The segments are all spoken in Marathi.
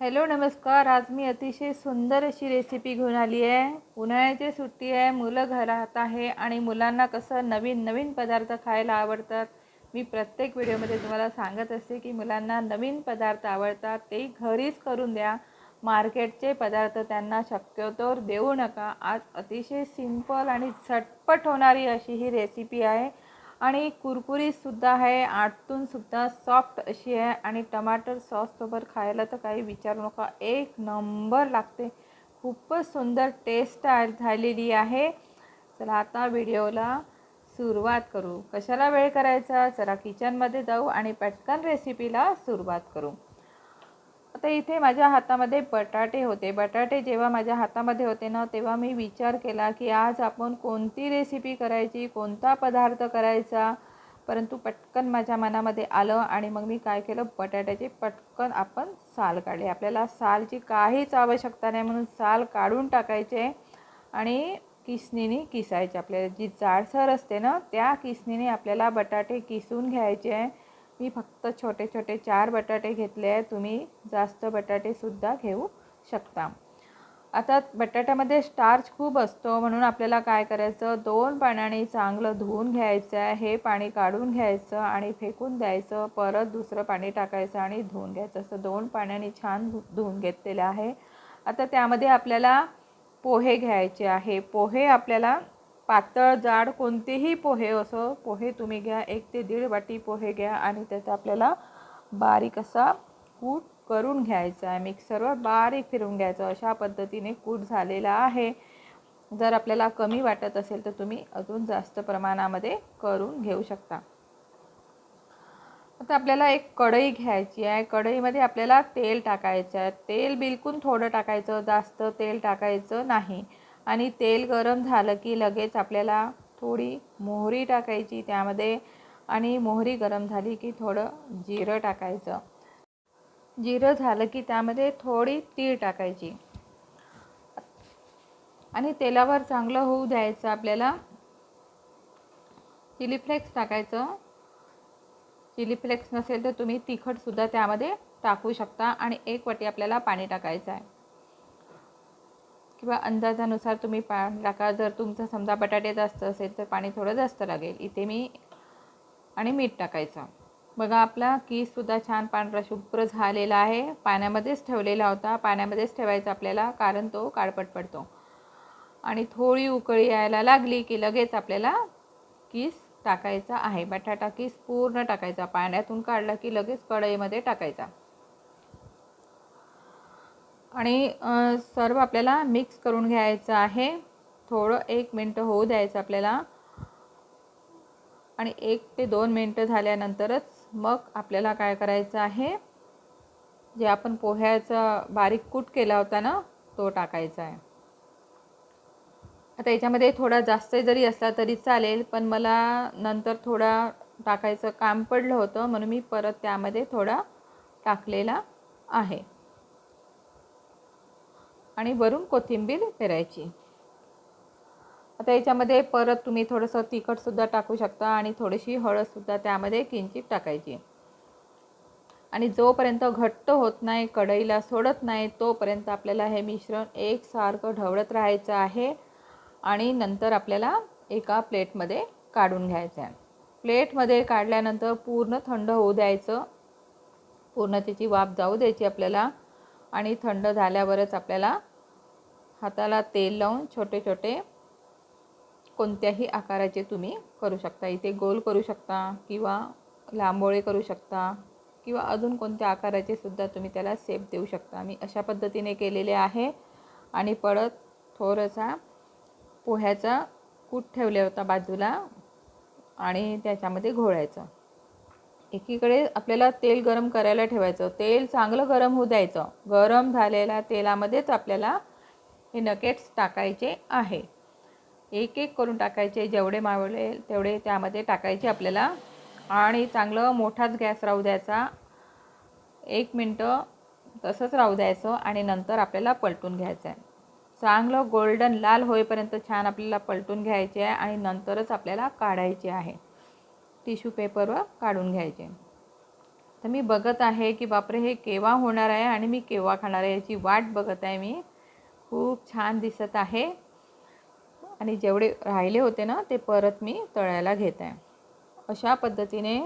हॅलो नमस्कार. आज मी अतिशय सुंदर अशी रेसिपी घेऊन आली आहे. उन्हाळ्याची सुट्टी आहे मुलं घरात आहे आणि मुलांना कसं नवीन नवीन पदार्थ खायला आवडतात. मी प्रत्येक व्हिडिओमध्ये तुम्हाला सांगत असते की मुलांना नवीन पदार्थ आवडतात ते घरीच करून द्या. मार्केटचे पदार्थ त्यांना शक्यतोवर देऊ नका. आज अतिशय सिंपल आणि झटपट होणारी अशी ही रेसिपी आहे. आणि कुरकुरीतसुद्धा आहे आतूनसुद्धा सॉफ्ट अशी आहे आणि टमाटर सॉससोबत खायला तर काही विचारू नका. एक नंबर लागते. खूपच सुंदर टेस्ट झालेली आहे. चला आता व्हिडिओला सुरुवात करू. कशाला वेळ करायचा? चला किचनमध्ये जाऊ आणि पटकन रेसिपीला सुरुवात करू. आता इथे माझ्या हातामध्ये बटाटे होते. बटाटे जेव्हा माझ्या हातामध्ये होते ना तेव्हा मी विचार केला की आज आपण कोणती रेसिपी करायची कोणता पदार्थ करायचा? परंतु पटकन माझ्या मनामध्ये आलं आणि मग मी काय केलं? बटाट्याचे पटकन आपण साल काढले. आपल्याला सालची काहीच आवश्यकता नाही म्हणून साल काढून टाकायचे आणि किसणीने किसायचे. आपल्याला जी जाडसर असते ना त्या किसणीने आपल्याला बटाटे किसून घ्यायचे. आहे मी फक्त छोटे छोटे चार बटाटे घेतले आहे तुम्ही जास्त बटाटेसुद्धा घेऊ शकता. आता बटाट्यामध्ये स्टार्च खूप असतो. म्हणून आपल्याला काय करायचं? दोन पाण्याने चांगलं धुवून घ्यायचं आहे. हे पाणी काढून घ्यायचं आणि फेकून द्यायचं. परत दुसरं पाणी टाकायचं आणि धुवून घ्यायचं. असं दोन पाण्याने छान धु धुवून घेतलेलं आहे. आता त्यामध्ये आपल्याला पोहे घ्यायचे आहे. पोहे आपल्याला पातळ जाड कोणतेही पोहे असो पोहे तुम्ही घ्या एक ते दीड वाटी पोहे घ्या आणि त्याचा आपल्याला बारीक असा कूट करून घ्यायचा आहे. मिक्सरवर बारीक फिरून घ्यायचं अशा पद्धतीने कूट झालेला आहे. जर आपल्याला कमी वाटत असेल तर तुम्ही अजून जास्त प्रमाणामध्ये करून घेऊ शकता. आता आपल्याला एक कढई घ्यायची आहे. कढईमध्ये आपल्याला तेल टाकायचं आहे. तेल बिलकुल थोडं टाकायचं जास्त तेल टाकायचं नाही. आणि तेल गरम झालं की लगेच आपल्याला थोडी मोहरी टाकायची त्यामध्ये आणि मोहरी गरम झाली की थोडं जिरं टाकायचं. जिरं झालं की त्यामध्ये थोडी तीळ टाकायची. आणि तेलावर चांगलं होऊ द्यायचं आपल्याला. चिली फ्लेक्स टाकायचं. चिली फ्लेक्स नसेल तर तुम्ही तिखटसुद्धा त्यामध्ये टाकू शकता आणि एक वाटी आपल्याला पाणी टाकायचं आहे. किंवा अंदाजानुसार तुम्ही पाणी टाका. जर तुमचं समजा बटाटे जास्त असेल तर पाणी थोडं जास्त लागेल. इथे मी आणि मीठ टाकायचं. बघा आपला कीसुद्धा छान पांढरा शुभ्र झालेला आहे. पाण्यामध्येच ठेवलेला होता. पाण्यामध्येच ठेवायचा आपल्याला कारण तो काळपट पडतो. आणि थोडी उकळी यायला लागली की लगेच आपल्याला कीस टाकायचा आहे. बटाटा कीस पूर्ण टाकायचा. पाण्यातून काढला की लगेच कढईमध्ये टाकायचा. आणि सर्व आपल्याला मिक्स करून घ्यायचं आहे. थोडं एक मिनटं होऊ द्यायचं आपल्याला. आणि एक ते दोन मिनटं झाल्यानंतरच मग आपल्याला काय करायचं आहे? जे आपण पोह्याचा बारीक कूट केला होता ना तो टाकायचा आहे. आता याच्यामध्ये थोडा जास्त जरी असला तरी चालेल पण मला नंतर थोडा टाकायचं काम पडलं होतं म्हणून मी परत त्यामध्ये थोडा टाकलेला आहे. आणि वरून कोथिंबीर पेरायची. आता याच्यामध्ये परत तुम्ही थोडंसं तिखटसुद्धा टाकू शकता आणि थोडीशी हळदसुद्धा त्यामध्ये किंचित टाकायची. आणि जोपर्यंत घट्ट होत नाही कढईला सोडत नाही तोपर्यंत आपल्याला हे मिश्रण एकसारखं ढवळत राहायचं आहे आणि नंतर आपल्याला एका प्लेटमध्ये काढून घ्यायचं आहे. प्लेटमध्ये काढल्यानंतर पूर्ण थंड होऊ द्यायचं. पूर्ण त्याची वाफ जाऊ द्यायची आपल्याला आणि थंड झाल्यावरच आपल्याला हाताला तेल लावून छोटे छोटे कोणत्याही आकाराचे तुम्ही करू शकता. इथे गोल करू शकता किंवा लांबोळे करू शकता किंवा अजून कोणत्या आकाराचे सुद्धा तुम्ही त्याला शेप देऊ शकता. मी अशा पद्धतीने केलेले आहे. आणि परत थोडासा पोह्याचा कूट ठेवले होता बाजूला आणि त्याच्यामध्ये घोळायचं. एकीकडे आपल्याला तेल गरम करायला ठेवायचं. तेल चांगलं गरम होऊ द्यायचं. गरम झालेल्या तेलामध्येच आपल्याला हे नकेट्स टाकायचे आहे. एक एक करून टाकायचे जेवढे मावळे तेवढे त्यामध्ये टाकायचे आपल्याला. आणि चांगलं मोठाच गॅस राहू द्यायचा. एक मिनटं तसंच राहू द्यायचं आणि नंतर आपल्याला पलटून घ्यायचं आहे चांगलं गोल्डन लाल होईपर्यंत छान आपल्याला पलटून घ्यायचे आहे आणि नंतरच आपल्याला काढायचे आहे. टिश्यू पेपरवर काढून घ्यायचे. तर मी बघत आहे की बापरे हे केव्हा होणार आहे आणि मी केव्हा खाणार आहे याची वाट बघत आहे मी. खूप छान दिसत आहे. आणि जेवढे राहिले होते ना ते परत मी तळायला घेत आहे. अशा पद्धतीने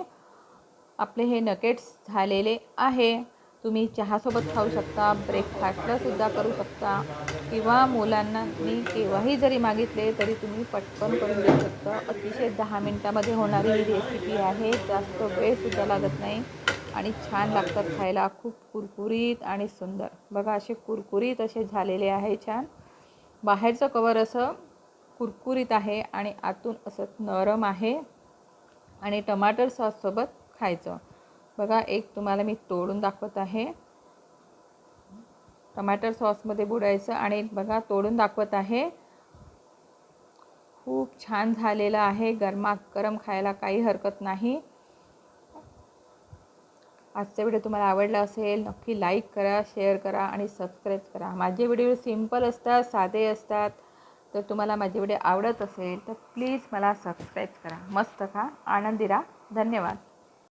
आपले हे नकेट्स झालेले आहे. तुम्ही चहासोबत खाऊ शकता ब्रेकफास्टला सुद्धा करू शकता. किंवा मुलांना मी केव्हाही जरी मागितले तरी तुम्ही पटकन करून देऊ शकता. अतिशय दहा मिनटामध्ये होणारी ही रेसिपी आहे. जास्त वेळसुद्धा लागत नाही. आणि छान लागतात खायला. खूप कुरकुरीत आणि सुंदर. बघा असे कुरकुरीत असे झालेले आहे छान. बाहेरचं कवर असं कुरकुरीत आहे आणि आतून असं नरम आहे आणि टमाटर सॉससोबत खायचं. बघा एक तुम्हाला मी तोडून दाखवत आहे. टमाटर सॉसमध्ये बुडायचं आणि बघा तोडून दाखवत आहे. खूप छान झालेलं आहे. गरमागरम खायला काही हरकत नाही. आजचा व्हिडिओ तुम्हाला आवडला असेल नक्की लाईक करा शेअर करा आणि सबस्क्राईब करा. माझे व्हिडिओ सिंपल असतात साधे असतात. तर तुम्हाला माझे व्हिडिओ आवडत असेल तर प्लीज मला सबस्क्राईब करा. मस्त खा. आनंदी राहा धन्यवाद.